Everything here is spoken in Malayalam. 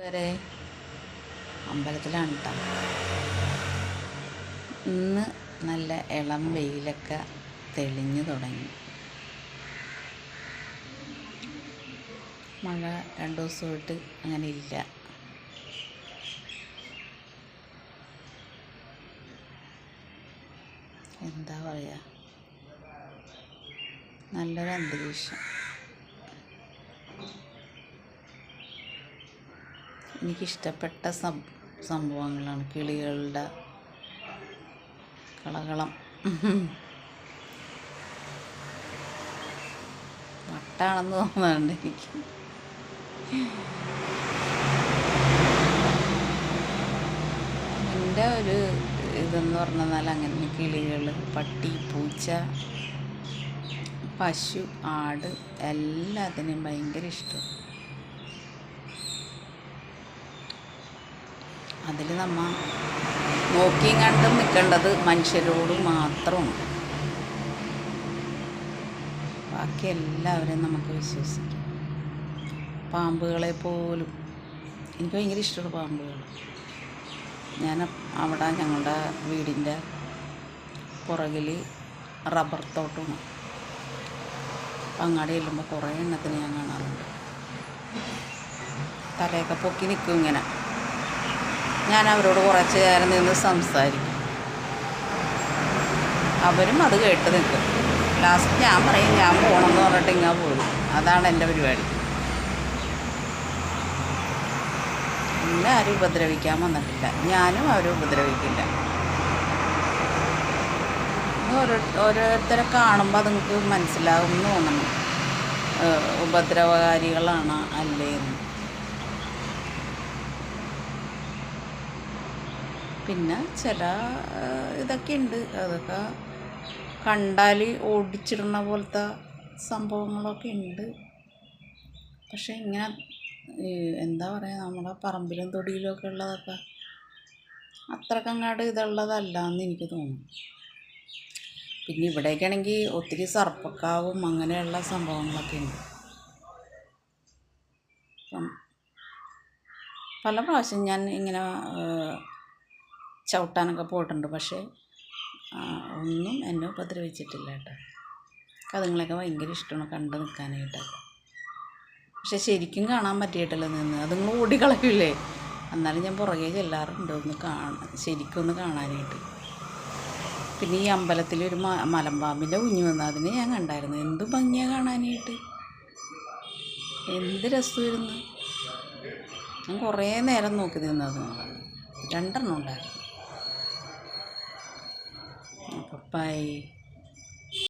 വരെ അമ്പലത്തിലാണ് കേട്ടോ ഇന്ന് നല്ല ഇളം വെയിലൊക്കെ തെളിഞ്ഞു തുടങ്ങി. മഴ രണ്ട് ദിവസമായിട്ട് അങ്ങനെ ഇല്ല. എന്താ പറയുക നല്ലൊരു അന്തരീക്ഷം. എനിക്കിഷ്ടപ്പെട്ട സം സംഭവങ്ങളാണ്. കിളികളുടെ കളകളം. വട്ടാണെന്ന് തോന്നുന്നുണ്ട് എനിക്ക്. എന്റെ ഒരു ഇതെന്ന് പറഞ്ഞാൽ അങ്ങനെ കിളികൾ പട്ടി പൂച്ച പശു ആട് എല്ലാത്തിനെയും ഭയങ്കര ഇഷ്ടം അതിൽ നമ്മ നോക്കിയും കണ്ടും നിൽക്കേണ്ടത് മനുഷ്യരോട് മാത്രമാണ്. ബാക്കി എല്ലാവരെയും നമുക്ക് വിശ്വസിക്കാം. പാമ്പുകളെ പോലും. എനിക്ക് ഭയങ്കര ഇഷ്ടമുള്ള പാമ്പുകൾ ഞാൻ അവിടെ ഞങ്ങളുടെ വീടിന്റെ പുറകിൽ റബ്ബർ തോട്ടമാണ്. അങ്ങാടി ചെല്ലുമ്പോൾ കുറേ എണ്ണത്തിന് ഞാൻ കാണാറുണ്ട്. തലയൊക്കെ പൊക്കി നിൽക്കും ഇങ്ങനെ. ഞാൻ അവരോട് കുറച്ച് നേരം നിന്ന് സംസാരിക്കും. അവരും അത് കേട്ട് നിൽക്കും. ലാസ്റ്റ് ഞാൻ പറയും ഞാൻ പോകണമെന്ന് പറഞ്ഞിട്ട് ഇങ്ങനെ പോകും അതാണ് എന്റെ പരിപാടി. എന്നെ ആരും ഉപദ്രവിക്കാൻ വന്നിട്ടില്ല. ഞാനും അവരെ ഉപദ്രവിക്കില്ല. ഓരോ ഓരോരുത്തരെ കാണുമ്പോൾ അത് നിങ്ങൾക്ക് മനസ്സിലാവും എന്ന് തോന്നണം ഉപദ്രവകാരികളാണ് അല്ലേ എന്ന് പിന്നെ ചില ഇതൊക്കെ ഉണ്ട് അതൊക്കെ കണ്ടാൽ ഓടിച്ചിടുന്ന പോലത്തെ സംഭവങ്ങളൊക്കെ ഉണ്ട് പക്ഷേ ഇങ്ങനെ എന്താ പറയുക നമ്മുടെ പറമ്പിലും തൊടിയിലും ഒക്കെ ഉള്ളതൊക്കെ അത്രക്കങ്ങാട് ഇതുള്ളതല്ല എന്ന് എനിക്ക് തോന്നുന്നു. പിന്നെ ഇവിടേക്കാണെങ്കിൽ ഒത്തിരി സർപ്പക്കാവും അങ്ങനെയുള്ള സംഭവങ്ങളൊക്കെ ഉണ്ട് പല പ്രാവശ്യം ഞാൻ ഇങ്ങനെ ചവിട്ടാനൊക്കെ പോയിട്ടുണ്ട് പക്ഷേ ഒന്നും എന്നെ ഉപദ്രവിച്ചിട്ടില്ല കേട്ടോ. അതുങ്ങളെയൊക്കെ ഭയങ്കര ഇഷ്ടമാണ് കണ്ടു നിൽക്കാനായിട്ടൊക്കെ പക്ഷെ ശരിക്കും കാണാൻ പറ്റിയിട്ടില്ല നിന്ന്. അതുങ്ങൾ ഓടിക്കളയില്ലേ എന്നാലും ഞാൻ പുറകെ ചെല്ലാറുണ്ട് ഒന്ന് കാണാൻ ശരിക്കും ഒന്ന് കാണാനായിട്ട്. പിന്നെ ഈ അമ്പലത്തിൽ ഒരു മലമ്പാമ്പിന്റെ കുഞ്ഞു വന്ന അതിനെ ഞാൻ കണ്ടായിരുന്നു. എന്ത് ഭംഗിയാണ് കാണാനായിട്ട്. എന്ത് രസമായിരുന്നു. ഞാൻ കുറേ നേരം നോക്കി നിന്നത്. രണ്ടെണ്ണം ഉണ്ടായിരുന്നു. by